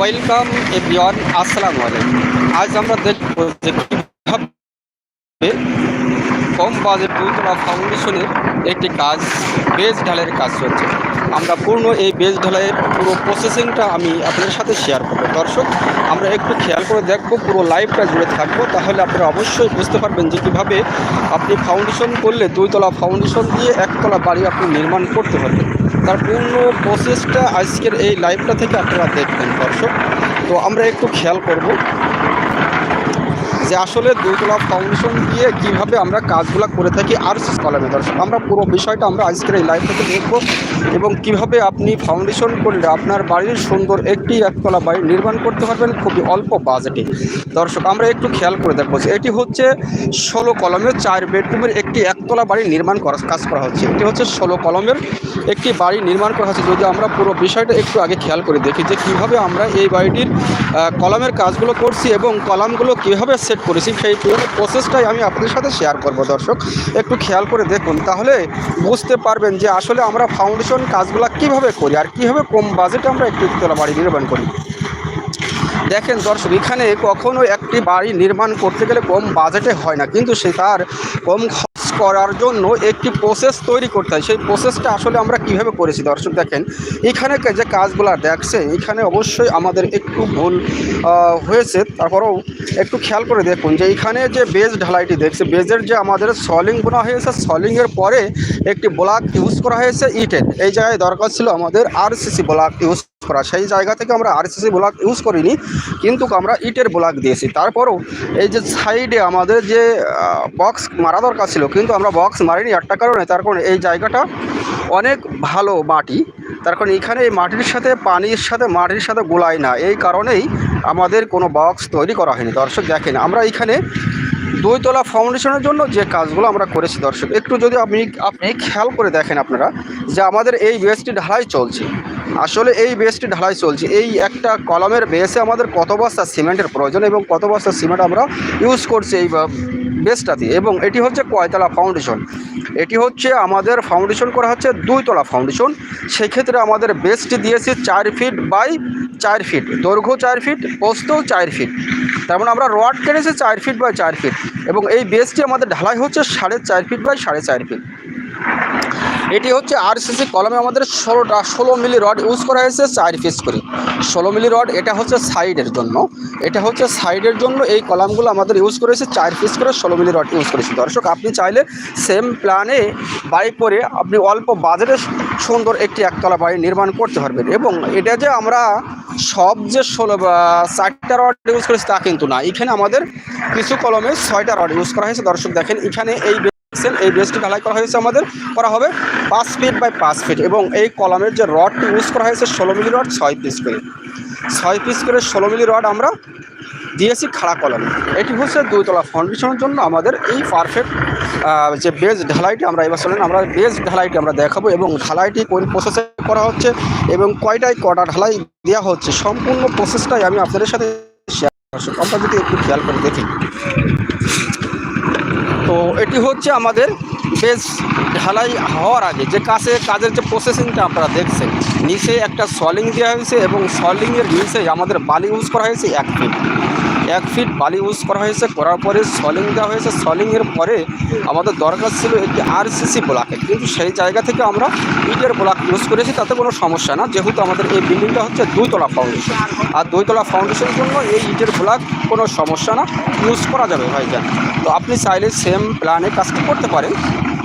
Welcome everyone, আসসালামু আলাইকুম। আজ আমরা দেখব যে কীভাবে কম বাজেট দুতলা ফাউন্ডেশনের একটি কাজ, বেজ ঢালাইয়ের কাজ চলছে। আমরা পূর্ণ এই বেজ ঢালাইয়ের পুরো প্রসেসিংটা আমি আপনাদের সাথে শেয়ার করব। দর্শক, আমরা একটু খেয়াল করে দেখব, পুরো লাইভটা জুড়ে থাকব। তাহলে আপনারা অবশ্যই বুঝতে পারবেন যে কীভাবে আপনি ফাউন্ডেশন করলে দুইতলা ফাউন্ডেশন দিয়ে একতলা বাড়ি আপনি নির্মাণ করতে পারবেন। তার পূর্ণ প্রসেসটা আজকের এই লাইভটা থেকে আপনারা দেখবেন, দর্শক। তো আমরা একটু খেয়াল করব। যে আসলে দুতলা ফাউন্ডেশন দিয়ে কীভাবে আমরা কাজগুলো করে থাকি আর কলমে দর্শক, আমরা পুরো বিষয়টা আমরা আজকের এই লাইভ থেকে দেখব এবং কীভাবে আপনি ফাউন্ডেশন করলে আপনার বাড়ির সুন্দর একটি একতলা বাড়ি নির্মাণ করতে পারবেন খুবই অল্প বাজেটে দর্শক, আমরা একটু খেয়াল করে দেখব এটি হচ্ছে ষোলো কলমের চার বেডরুমের একটি একতলা বাড়ি নির্মাণ করা, কাজ করা হচ্ছে। এটি হচ্ছে ষোলো কলমের একটি বাড়ি নির্মাণ করা হচ্ছে। যদি আমরা পুরো বিষয়টা একটু আগে খেয়াল করে দেখি যে কীভাবে আমরা এই বাড়িটির কলমের কাজগুলো করছি এবং কলামগুলো কীভাবে সেট করেছি, সেই পুরো প্রসেসটাই আমি আপনাদের সাথে শেয়ার করব, দর্শক। একটু খেয়াল করে দেখুন, তাহলে বুঝতে পারবেন যে আসলে আমরা ফাউন্ডেশন কাজগুলো কীভাবে করি আর কীভাবে কম বাজেটে আমরা একটি তোলা বাড়ি নির্মাণ করি। দেখেন দর্শক, এখানে কখনো একটি বাড়ি নির্মাণ করতে গেলে কম বাজেটে হয় না, কিন্তু সে তার কম করার জন্য একটি প্রসেস তৈরি করতে হয়। সেই প্রসেসটা আসলে আমরা কীভাবে করেছি? দর্শক দেখেন, এখানে যে কাজগুলো দেখছে এখানে অবশ্যই আমাদের একটু ভুল হয়েছে। তারপরেও একটু খেয়াল করে দেখুন যে এখানে যে বেজ ঢালাইটি দেখছে বেজের যে আমাদের সলিং বোনা হয়েছে সলিংয়ের পরে একটি ব্লক ইউজ করা হয়েছে ইটের এই জায়গায় দরকার ছিল আমাদের আরসিসি ব্লক ইউজ করা সেই জায়গা থেকে আমরা আরসিসি ব্লক ইউজ করিনি, কিন্তু আমরা ইটের ব্লক দিয়েছি। তারপরও এই যে সাইডে আমাদের যে বক্স মারা দরকার ছিল, কিন্তু আমরা বক্স মারিনি, একটা কারণে, তার কারণে এই জায়গাটা অনেক ভালো মাটি। তার কারণ এখানে এই মাটির সাথে, পানির সাথে, মাটির সাথে গোলায় না। এই কারণেই আমাদের কোনো বক্স তৈরি করা হয়নি। দর্শক দেখেন, আমরা এখানে দুইতলা ফাউন্ডেশনের জন্য যে কাজগুলো আমরা করেছি দর্শক, একটু যদি আপনি আপনি খেয়াল করে দেখেন আপনারা যে আমাদের এই বেসটি ঢালাই চলছে। আসলে এই বেসটি ঢালাই চলছে, এই একটা কলমের বেসে আমাদের কত বস্তা সিমেন্টের প্রয়োজন এবং কত বস্তা সিমেন্ট আমরা ইউজ করছি এই বেসটাতে এবং এটি হচ্ছে কয়তলা ফাউন্ডেশন এটি হচ্ছে আমাদের ফাউন্ডেশন করা হচ্ছে দুইতলা ফাউন্ডেশন সেক্ষেত্রে আমাদের বেসটি দিয়েছি চার ফিট বাই চার ফিট দৈর্ঘ্য চার ফিট পোস্ত চার ফিট তার মানে আমরা রড কেটেছি চার ফিট বাই চার ফিট এবং এই বেসটি আমাদের ঢালাই হচ্ছে সাড়ে চার ফিট বাই সাড়ে চার ফিট এটি হচ্ছে আরসিসি কলমে আমাদের ষোলোটা, ষোলো মিলি রড ইউজ করা হয়েছে চার পিস করে। ষোলো মিলি রড, এটা হচ্ছে সাইডের জন্য। এটা হচ্ছে সাইডের জন্য এই কলামগুলো আমাদের ইউজ করেছে চার পিস করে ষোলো মিলি রড ইউজ করেছি। দর্শক, আপনি চাইলে সেম প্ল্যানে বাড়ি করে আপনি অল্প বাজেটে সুন্দর একটি একতলা বাড়ি নির্মাণ করতে পারবেন। এবং এটা যে আমরা সব যে ষোলো চারটা রড ইউজ করেছি তা কিন্তু না। এখানে আমাদের কিছু কলমে ছয়টা রড ইউজ করা হয়েছে। দর্শক, দেখেন এখানে এই দেখছেন এই বেসটি ঢালাই করা হয়েছে আমাদের, করা হবে পাঁচ ফিট বাই পাঁচ ফিট এবং এই কলামের যে রডটি ইউজ করা হয়েছে ষোলো মিলি রড, ছয় পিস করে। ছয় পিস করে ষোলো মিলি রড আমরা দিয়েছি খাড়া কলম। এটি হচ্ছে দুইতলা ফাউন্ডেশনের জন্য আমাদের এই পারফেক্ট যে বেজ ঢালাইটি আমরা এবার চলেন, আমরা বেজ ঢালাইটি আমরা দেখাবো এবং ঢালাইটি কোন প্রসেসে করা হচ্ছে এবং কয়টায় কটা ঢালাই দেওয়া হচ্ছে, সম্পূর্ণ প্রসেসটাই আমি আপনাদের সাথে শেয়ার করছি। আমরা যদি একটু খেয়াল করে দেখি তো এটি হচ্ছে আমাদের বেশ ঢালাই হওয়ার আগে যে কাছে কাজের যে প্রসেসিংটা আপনারা দেখছেন, নিচে একটা সলিং দেওয়া হয়েছে এবং সলিংয়ের নিচে আমাদের বালি ইউজ করা হয়েছে এক ফিট এক ফিট বালি ইউজ করা হয়েছে, করার পরে সলিং দেওয়া হয়েছে। সলিংয়ের পরে আমাদের দরকার ছিল একটি আরসিসি ব্লকে কিন্তু সেই জায়গা থেকে আমরা ইটের ব্লক ইউজ করেছি, তাতে কোনো সমস্যা না। যেহেতু আমাদের এই বিল্ডিংটা হচ্ছে দুইতলা ফাউন্ডেশন আর দুইতলা ফাউন্ডেশনের জন্য এই ইটের ব্লক কোনো সমস্যা না। ইউজ করা যাবে ভাইজান। তো আপনি চাইলে সেম প্ল্যানে কাজটি করতে পারেন।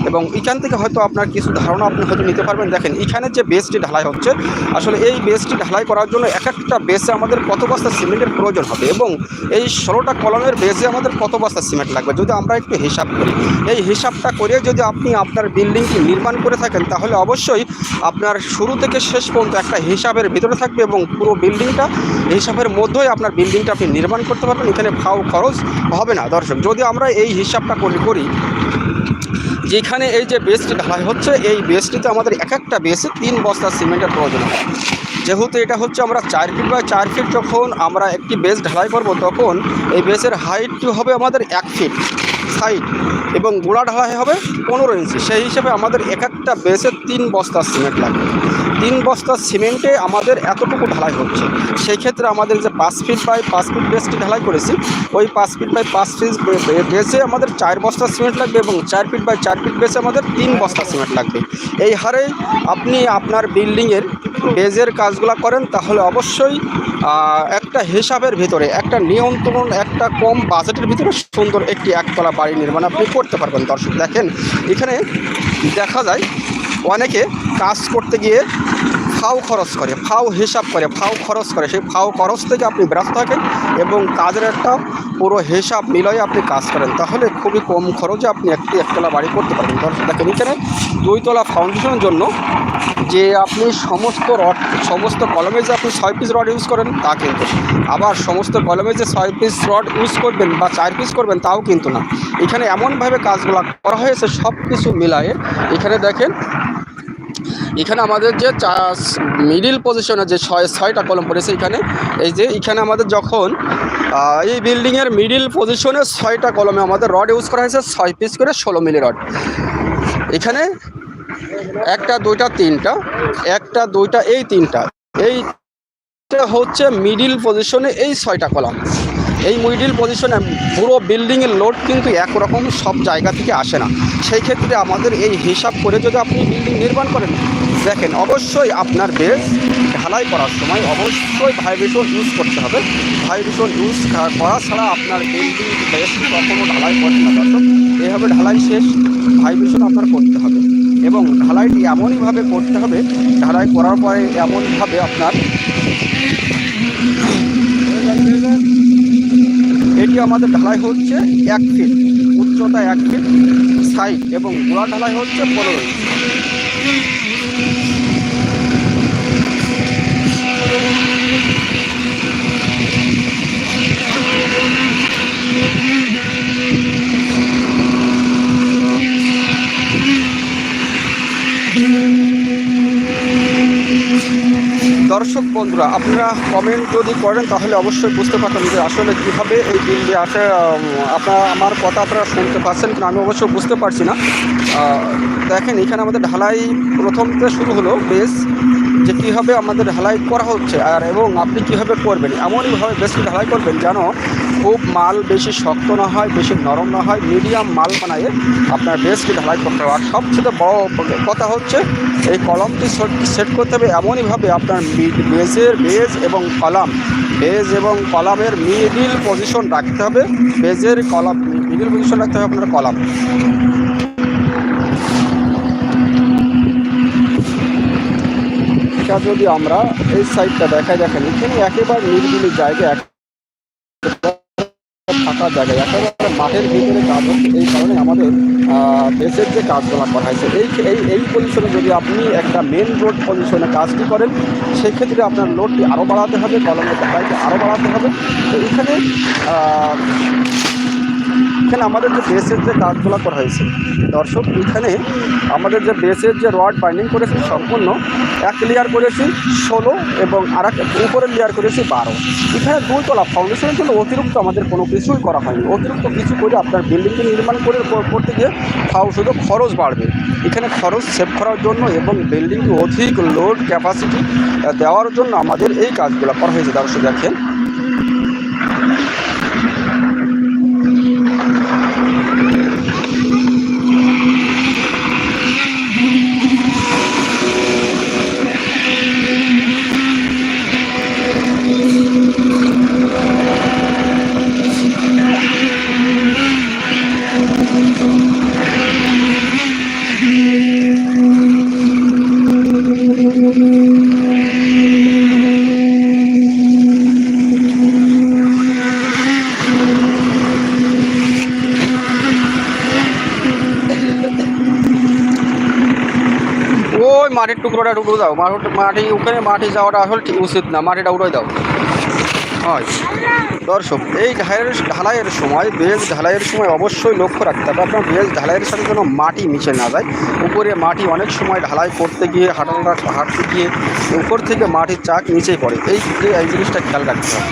এবং এখান থেকে হয়তো আপনার কিছু ধারণা আপনি হয়তো নিতে পারবেন। দেখেন, এখানে যে বেসটি ঢালাই হচ্ছে, আসলে এই বেসটি ঢালাই করার জন্য এক একটা বেসে আমাদের কত বস্তা সিমেন্টের প্রয়োজন হবে? এবং এই ষোলোটা কলমের বেসে আমাদের কত বস্তা সিমেন্ট লাগবে? যদি আমরা একটু হিসাব করি। এই হিসাবটা করে যদি আপনি আপনার বিল্ডিংটি নির্মাণ করে থাকেন, তাহলে অবশ্যই আপনার শুরু থেকে শেষ পর্যন্ত একটা হিসাবের ভিতরে থাকবে এবং পুরো বিল্ডিংটা হিসাবের মধ্যেই আপনার বিল্ডিংটা আপনি নির্মাণ করতে পারবেন। এখানে ফাও খরচ হবে না, দর্শক। যদি আমরা এই হিসাবটা করে করি, যেখানে এই যে বেসটি ঢালাই হচ্ছে, এই বেসটিতে আমাদের এক একটা বেসে তিন বস্তা সিমেন্টের প্রয়োজন হয় যেহেতু এটা হচ্ছে আমরা চার ফিট বা চার ফিট যখন আমরা একটি বেস ঢালাই করব, তখন এই বেসের হাইটটি হবে আমাদের এক ফিট সাইড এবং গোড়া ঢালাই হবে পনেরো ইঞ্চি সেই হিসেবে আমাদের এক একটা বেসের তিন বস্তা সিমেন্ট লাগবে। তিন বস্তা সিমেন্টে আমাদের এতটুকু ঢালাই হচ্ছে। সেই ক্ষেত্রে আমাদের যে পাঁচ ফিট বাই পাঁচ ফিট বেসটি ঢালাই করেছি, ওই পাঁচ ফিট বাই পাঁচ ফিট বেসে আমাদের চার বস্তা সিমেন্ট লাগবে এবং চার ফিট বাই চার ফিট বেসে আমাদের তিন বস্তা সিমেন্ট লাগবে। এই হারে আপনি আপনার বিল্ডিংয়ের বেজের কাজগুলো করেন, তাহলে অবশ্যই একটা হিসাবের ভিতরে, একটা নিয়ন্ত্রণ, একটা কম বাজেটের ভিতরে সুন্দর একটি একতলা বাড়ি নির্মাণ আপনি করতে পারবেন। দর্শক, দেখেন, এখানে দেখা যায় অনেকে কাজ করতে গিয়ে ফাও খরচ করে, ফাও হিসাব করে, ফাও খরচ করে। সেই ফাও খরচ থেকে আপনি ব্যস্ত থাকেন এবং কাজের একটা পুরো হিসাব মিলাই আপনি কাজ করেন। তাহলে খুবই কম খরচে আপনি একটি একতলা বাড়ি করতে পারবেন। নিচে এখানে দুইতলা ফাউন্ডেশনের জন্য যে আপনি সমস্ত রড, সমস্ত কলমে যে আপনি ছয় পিস রড ইউজ করেন, তা কিন্তু। আবার সমস্ত কলমে যে ছয় পিস রড ইউজ করবেন বা চার পিস করবেন, তাও কিন্তু না। এখানে এমনভাবে কাজগুলো করা হয়েছে, সব কিছু মিলায়ে। এখানে দেখেন, এখানে আমাদের যে মিডিল পজিশনে যে ছয়, ছয়টা কলম পড়েছে এখানে, এই যে এখানে আমাদের যখন এই বিল্ডিংয়ের মিডিল পজিশনে ছয়টা কলমে আমাদের রড ইউজ করা হয়েছে, ছয় পিস করে ষোলো মিলি রড এখানে একটা, দুইটা, তিনটা। একটা, দুইটা, এই তিনটা। এই হচ্ছে মিডিল পজিশনে এই ছয়টা কলাম এই মিডিল পজিশনে পুরো বিল্ডিংয়ের লোড কিন্তু একরকম সব জায়গা থেকে আসে না। সেই ক্ষেত্রে আমাদের এই হিসাব করে যদি আপনি বিল্ডিং নির্মাণ করেন, দেখেন অবশ্যই আপনার বেস ঢালাই করার সময় অবশ্যই ভাইব্রেশন ইউজ করতে হবে। ভাইব্রেশন ইউজ করা ছাড়া আপনার বিল্ডিং বেস কখনো ঢালাই করতে না। এইভাবে ঢালাই শেষ, ভাইব্রেশন আপনার করতে হবে। এবং ঢালাইটি এমনইভাবে করতে হবে, ঢালাই করার পরে এমনভাবে আপনার এটি আমাদের ঢালাই হচ্ছে এক ফিট, উচ্চতা এক ফিট, সাইড এবং গোড়া ঢালাই হচ্ছে পনেরো ইঞ্চি। বন্ধুরা, আপনারা কমেন্ট যদি করেন, তাহলে অবশ্যই বুঝতে পারতাম যে আসলে কীভাবে এই বিলটি আসে আপনারা, আমার কথা আপনারা শুনতে পারছেন কিন্তু আমি অবশ্য বুঝতে পারছি না। দেখেন, এখানে আমাদের ঢালাই প্রথম থেকে শুরু হলো বেশ, যে কীভাবে আমাদের ঢালাই করা হচ্ছে, আর এবং আপনি কীভাবে করবেন এমনইভাবে বেশি ঢালাই করবেন, যেন খুব মাল বেশি শক্ত না হয়, বেশি নরম না হয় মিডিয়াম মাল বানায় আপনার বেশকে ঢালাই করতে হবে। আর সবচেয়ে বড় কথা হচ্ছে, এই কলমটি সেট করতে হবে এমনইভাবে আপনার বেজের বেজ এবং কলাম। বেজ এবং কলামের মিডিল পজিশন রাখতে হবে। বেজের কলাম মিডিল পজিশন রাখতে হবে আপনার কলাম। যদি আমরা এই সাইডটা দেখাই, দেখেন, এখানে একেবারে নির্বিলি জায়গা এক- ফাঁকা জায়গায়, একেবারে মাঠের ভিতরে কাজ হচ্ছে, এই কারণে আমাদের দেশের যে কাজগুলো করা হয়েছে এই এই এই পজিশনে যদি আপনি একটা মেন রোড পজিশনে কাজটি করেন, সেক্ষেত্রে আপনার লোডটি আরও বাড়াতে হবে কলমের ঢালাইটি আরও বাড়াতে হবে। তো এখানে এখানে আমাদের যে বেসের যে কাজগুলো করা হয়েছে, দর্শক, এখানে আমাদের যে বেসের যে রড বাইন্ডিং করেছি সম্পূর্ণ এক লেয়ার করেছি, ষোলো এবং আর এক উপরের লেয়ার করেছি বারো। এখানে দুইতলা ফাউন্ডেশনের জন্য অতিরিক্ত আমাদের কোনো কিছুই করা হয়নি। অতিরিক্ত কিছু করে আপনার বিল্ডিংটি নির্মাণ করে করতে গিয়ে ফাউ শুধু খরচ বাড়বে। এখানে খরচ সেভ করার জন্য এবং বিল্ডিংটি অধিক লোড ক্যাপাসিটি দেওয়ার জন্য আমাদের এই কাজগুলো করা হয়েছে। দর্শক, দেখেন ওই টুকরোটা টুকরো দাও। মাটি ওখানে মাটি যাওয়াটা আসলে ঠিক উচিত না। মাটিটা উড়াই দাও। হয়। দর্শক, এই ঢালাইয়ের ঢালাইয়ের সময় বেজ ঢালাইয়ের সময় অবশ্যই লক্ষ্য রাখতে হবে। আপনার বেজ ঢালাইয়ের সাথে যেন মাটি মিশে না যায়। উপরে মাটি অনেক সময় ঢালাই করতে গিয়ে হাঁটানোটা হাঁটতে গিয়ে উপর থেকে মাটির চাক নিচেই পড়ে। এই এই জিনিসটা খেয়াল রাখতে হবে।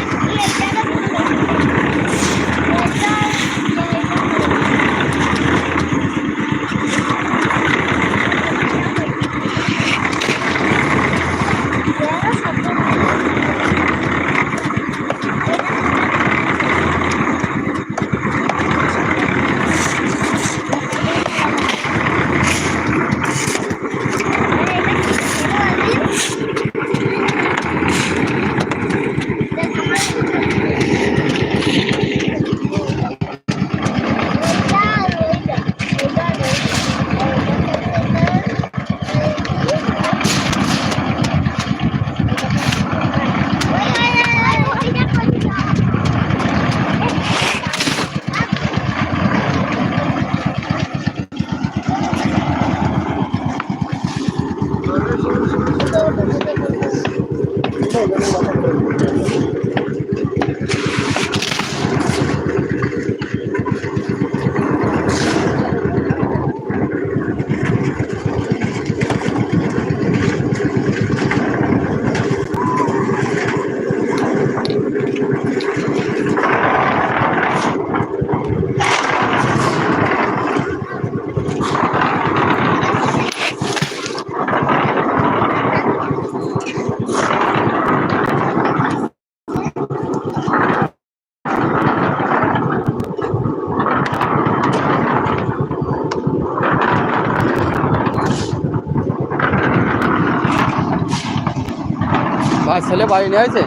ছেলে বাড়ি নিয়ে আছে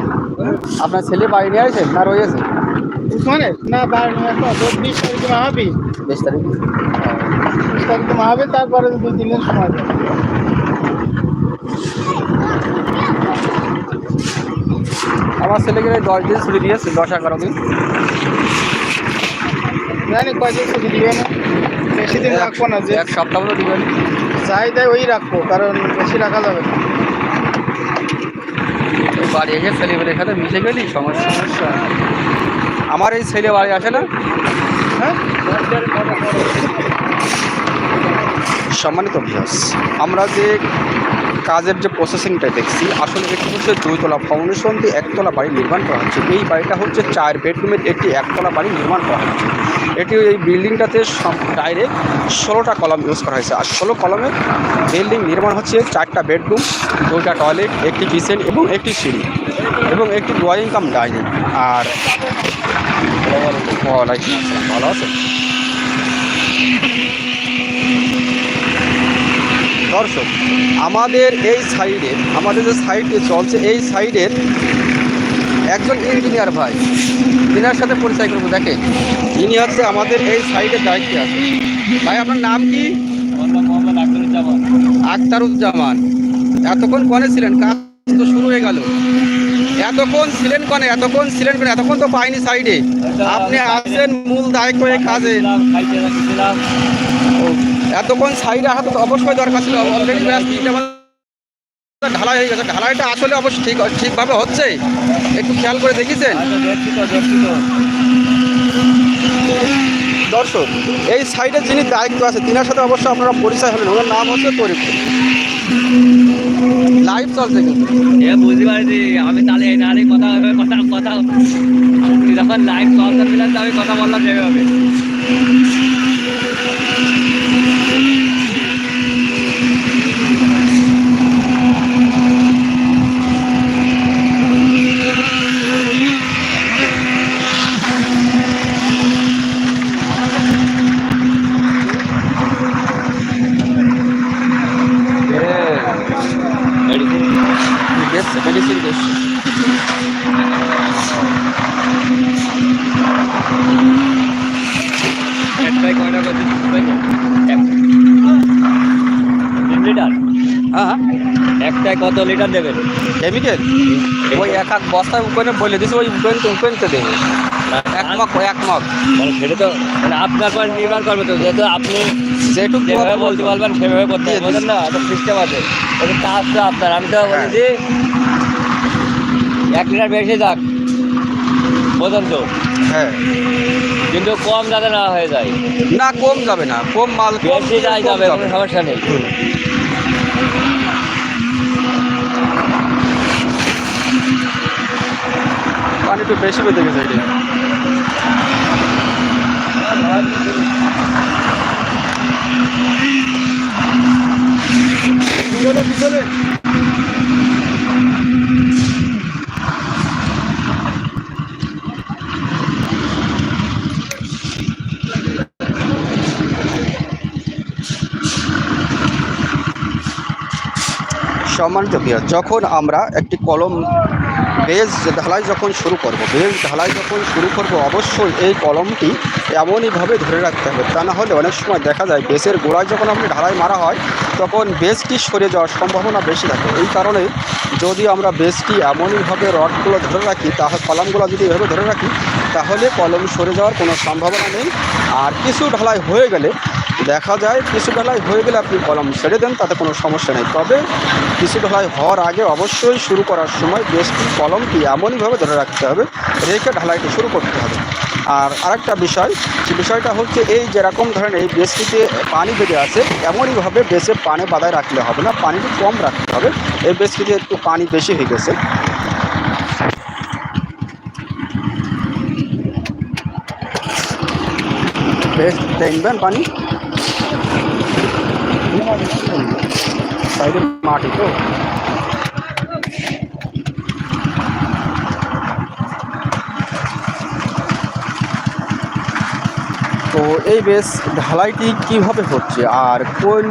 আপনার ছেলে বাড়ি নিয়ে আছে না রয়েছে ওখানে না এখন তোর বিশ তারিখে মাহাবি বেশ তারিখ। বিশ তারিখে মাহাবি তারপরে দুই তিন দিন সময় আমার ছেলেকে দশ দিন ছুটি দিয়েছে দশ এগারো দিন। জানি কয়দিন ছুটি দিবে না? বেশি দিন রাখব না যে এক সপ্তাহ মতো দিবেন। দেয় ওই রাখব কারণ বেশি রাখা যাবে না। বাড়ি এসে ছেলেমেয়ের সাথে মিশে গেলি? সমস্যা সমস্যা। আমার এই ছেলে বাড়ি আসে না? হ্যাঁ? সম্মানিত অভ্যাস আমরা যে কাজের যে প্রসেসিংটা দেখছি, আসলে এটি হচ্ছে দুইতলা ফাউন্ডেশন দিয়ে একতলা বাড়ি নির্মাণ করা হচ্ছে। এই বাড়িটা হচ্ছে চার বেডরুমের একটি একতলা বাড়ি নির্মাণ করা হচ্ছে। এটি এই বিল্ডিংটাতে সব ডাইরেক্ট ষোলোটা কলম ইউজ করা হয়েছে। আর ষোলো কলমের বিল্ডিং নির্মাণ হচ্ছে, চারটা বেডরুম দুইটা টয়লেট একটি কিচেন এবং একটি সিঁড়ি এবং একটি ড্রয়িং কাম ডাইনিং আর ভালো আছে। দর্শক আমাদের এই সাইডে আমাদের যে সাইডে চলছে এই সাইডের একজন ইঞ্জিনিয়ার ভাই তিনার সাথে পরিচয় করব দেখেন। ইনি হচ্ছে আমাদের এই সাইডের দায়িত্বে আছে। ভাই আপনার নাম কি? আখতারুজ্জামান। এতক্ষণ কনে ছিলেন? কাজ তো শুরু হয়ে গেল। এতক্ষণ ছিলেন কনে? এতক্ষণ ছিলেন কনে? এতক্ষণ তো পাইনি সাইডে। আপনি আছেন মূল দায়িত্ব এই কাজে এতক্ষণ সাইডে তো অবশ্যই দরকার ছিল। অলরেডি ঢালাই হয়ে গেছে। ঢালাইটা আসলে অবশ্য ঠিক, ঠিকভাবে হচ্ছে। একটু খেয়াল করে দেখেছেন? দর্শক, এই সাইডে যিনি দায়িত্ব আছে, তিনার সাথে অবশ্য আপনারা পরিচয় হলেন। ওনার নাম হচ্ছে তরিফ। লাইভ চলছে কিন্তু। বুঝতে পারছি, আমি তাহলে এই নারী কথা কথা কথা। তুই যখন লাইভ কল করছিলাম তো আমি কথা বললাম সেভাবে দেখছে মেডিসিন দেখছে একটাই কয়টা করছিস তিন লিটার হ্যাঁ একটাই কত লিটার দেবেন কেমিক্যাল ওই এক এক বস্তায় উপরে বলে দিছে ওই উপেন উপেনতে দেবে। এক মগ এক মগ। মানে সেটা তো মানে আপনার পর নির্ভর করবে তো যেহেতু আপনি যেটুকু যেভাবে বলতে পারবেন সেভাবে করতে বোঝেন না একটা সিস্টেম আছে। ওটা কাজ তো আপনার। আমি তো বলি যে এক লিটার বেশি যাক বোঝেন তো। হ্যাঁ। কিন্তু কম যাতে না হয়ে যায়। না কম যাবে না। কম মাল বেশি যাই যাবে কোনো সমস্যা নেই। পানি একটু বেশি বেঁধে গেছে এটা সম্মানিত প্রিয় যখন আমরা একটি কলম বেজ ঢালাই যখন শুরু করব, বেজ ঢালাই যখন শুরু করব, অবশ্যই এই কলমটি এমনইভাবে ধরে রাখতে হবে, তা না হলে অনেক সময় দেখা যায় বেসের গোড়ায় যখন আপনি ঢালাই মারা হয়, তখন বেসটি সরে যাওয়ার সম্ভাবনা বেশি থাকে। এই কারণে যদি আমরা বেসটি এমনইভাবে রডগুলো ধরে রাখি তাহলে কলমগুলো যদি এভাবে ধরে রাখি, তাহলে কলম সরে যাওয়ার কোনো সম্ভাবনা নেই। আর কিছু ঢালাই হয়ে গেলে দেখা যায় কিছু ঢালাই হয়ে গেলে আপনি কলম ছেড়ে দেন, তাতে কোনো সমস্যা নেই। তবে কিছু ঢালাই হওয়ার আগে অবশ্যই শুরু করার সময় বেশটি কলমটি এমনইভাবে ধরে রাখতে হবে, রেখে ঢালাইটি শুরু করতে হবে। আর আরেকটা বিষয় বিষয়টা হচ্ছে এই যেরকম ধরেন এই বেশটিতে পানি বেঁধে আছে, এমনইভাবে বেশে পানি বাদায় রাখলে হবে না, পানিটি কম রাখতে হবে। এই বেশটিতে একটু পানি বেশি হয়ে গেছে। বেশ, দেখবেন পানি। সাইডে মাটি তো। তো এই বেস ঢালাইটি কীভাবে হচ্ছে? আর কোন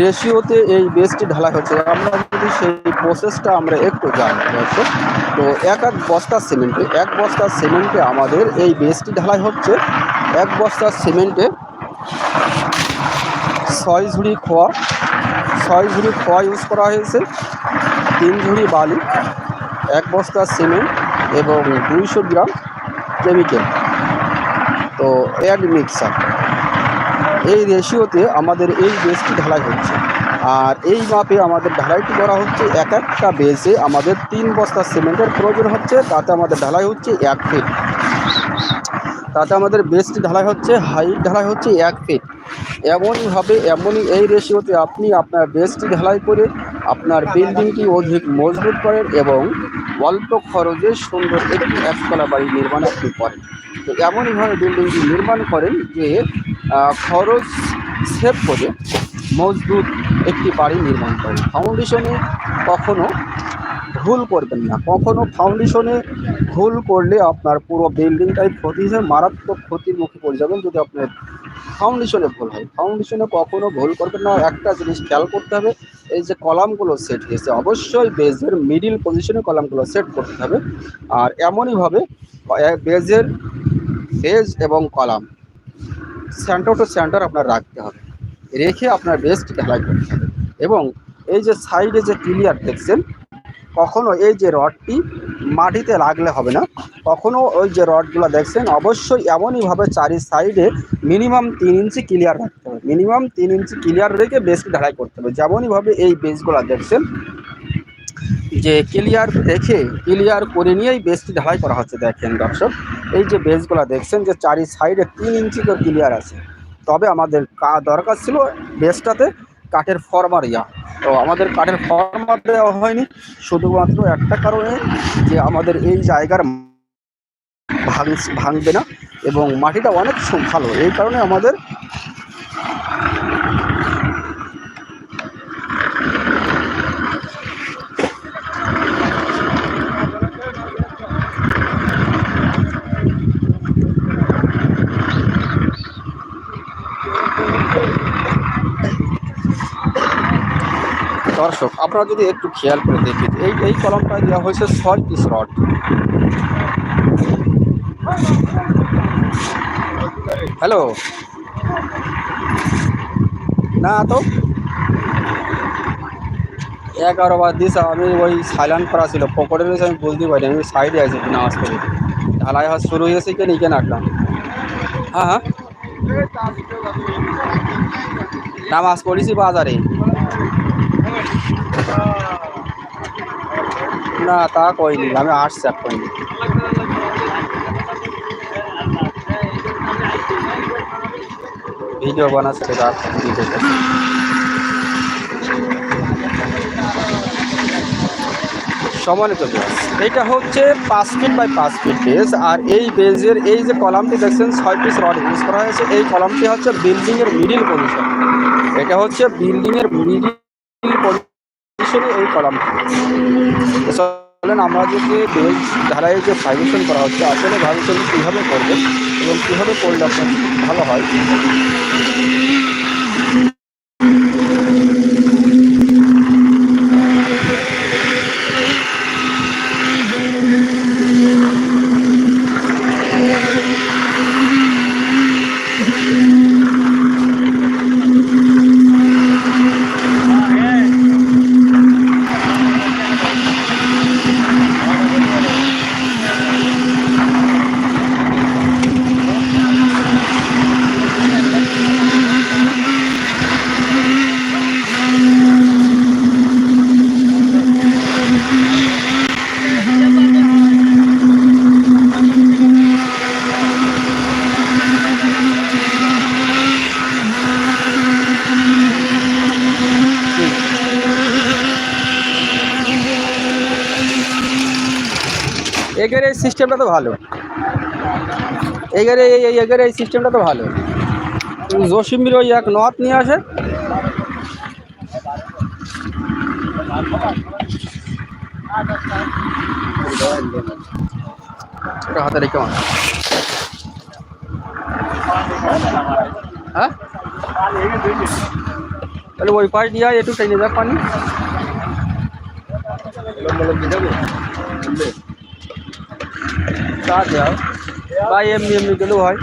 রেশিওতে এই বেসটি ঢালাই হচ্ছে? আমরা যদি সেই প্রসেসটা আমরা একটু জানি, দর্শক। তো এক এক বস্তা সিমেন্টে, এক বস্তা সিমেন্টে আমাদের এই বেসটি ঢালাই হচ্ছে। এক বস্তা সিমেন্টে ছয় ঝুড়ি খোয়া, ছয় ঝুড়ি খোয়া ইউজ করা হয়েছে, তিন ঝুড়ি বালি, এক বস্তা সিমেন্ট এবং দুইশো গ্রাম কেমিক্যাল তো এক মিক্সার এই রেশিওতে আমাদের এই বেসটি ঢালাই হচ্ছে। আর এই মাপে আমাদের ঢালাইটি করা হচ্ছে, এক একটা বেসে আমাদের তিন বস্তা সিমেন্টের প্রয়োজন হচ্ছে, তাতে আমাদের ঢালাই হচ্ছে এক ফিট তাতে আমাদের বেসটি ঢালাই হচ্ছে হাইট ঢালাই হচ্ছে এক ফিট এমনইভাবে এমনই এই রেশিওতে আপনি আপনার বেসটি ঢালাই করে আপনার বিল্ডিংটি অধিক মজবুত করেন এবং অল্প খরচে সুন্দর একটি একতলা বাড়ি নির্মাণ আপনি করেন। তো এমনইভাবে বিল্ডিংটি নির্মাণ করেন যে খরচ সেভ করে মজবুত একটি বাড়ি নির্মাণ করেন। ফাউন্ডেশনে কখনো ভুল করবেন না। কখনো ফাউন্ডেশনে ভুল করলে আপনার পুরো বিল্ডিংটাই ক্ষতি হয়ে মারাত্মক ক্ষতির মুখে পড়ে যাবেন যদি আপনার ফাউন্ডেশনে ভুল হয়। ফাউন্ডেশনে কখনো ভুল করবেন না। একটা জিনিস খেয়াল করতে হবে, এই যে কলামগুলো সেট হয়েছে, অবশ্যই বেজের মিডিল পজিশনে কলামগুলো সেট করতে হবে। আর এমনইভাবে বেজের বেজ এবং কলাম সেন্টার টু সেন্টার আপনার রাখতে হবে। রেখে আপনার বেস্ট ঢালাই করতে হবে। এবং এই যে সাইডে যে ক্লিয়ার দেখছেন কখনো এই যে রডটি মাটিতে লাগলে হবে না, কখনো ওই যে রডগুলো দেখছেন, অবশ্যই এমনইভাবে চারি সাইডে মিনিমাম তিন ইঞ্চি ক্লিয়ার রাখতে হবে। মিনিমাম তিন ইঞ্চি ক্লিয়ার রেখে বেসটি ঢালাই করতে হবে। যেমনইভাবে এই বেসগুলো দেখছেন, যে ক্লিয়ার রেখে, ক্লিয়ার করে নিয়েই বেসটি ঢালাই করা হচ্ছে দেখেন দর্শক। এই যে বেসগুলো দেখছেন, যে চারি সাইডে তিন ইঞ্চি করে ক্লিয়ার আছে। তবে আমাদের কা, দরকার ছিল বেসটাতে কাঠের ফর্মার, ইয়া। তো আমাদের কাঠের ফর্মার দেওয়া হয়নি, শুধুমাত্র একটা কারণে যে আমাদের এই জায়গার ভাঙ ভাঙবে না এবং মাটিটা অনেক ভালো। এই কারণে আমাদের দর্শক, আপনারা যদি একটু খেয়াল করে দেখেন এই এই কলমটায় দেওয়া হয়েছে পিস রড হ্যালো না তো? এগারো বার দিস আমি ওই সাইলেন্ট করা ছিল। পকেটে রয়েছে, আমি বুঝতে পারি আমি সাইডে আছি নামাজ পড়ে ঢালাই হাত শুরু হয়েছে কে নিকে নাকলাম হ্যাঁ হ্যাঁ। নামাজ পড়েছি বাজারে। না, তা কইনি, আমি আসছি এখন ভিডিও বানাচ্ছে রাত সমানিত বেজ এইটা হচ্ছে পাঁচ ফিট বাই পাঁচ ফিট বেজ আর এই বেজের এই যে কলামটি দেখছেন, ছয় পিস রড ইউজ করা হয়েছে। এই কলামটি হচ্ছে বিল্ডিংয়ের মিডিল পজিশন এটা হচ্ছে বিল্ডিংয়ের মিডিল পজিশনে এই কলাম চলেন আমরা যে যে বেজ ধারায় যে ভাইব্রেশন করা হচ্ছে, আসলে ভাইব্রেশন কীভাবে করবে এবং কীভাবে আপনার ভালো হয়? এগের এই সিস্টেমটা তো ভালো। এগের এই এই এগের এই সিস্টেমটা তো ভালো। জসিমির ওই এক নথ নিয়ে আসে। ওটা হাতে রেখে মার। হ্যাঁ? তাহলে ওই পাশ দিয়ে আয়, একটু টেনে যাক পানি। তা দেওয়া বা এমনি এমনি গেলেও হয়।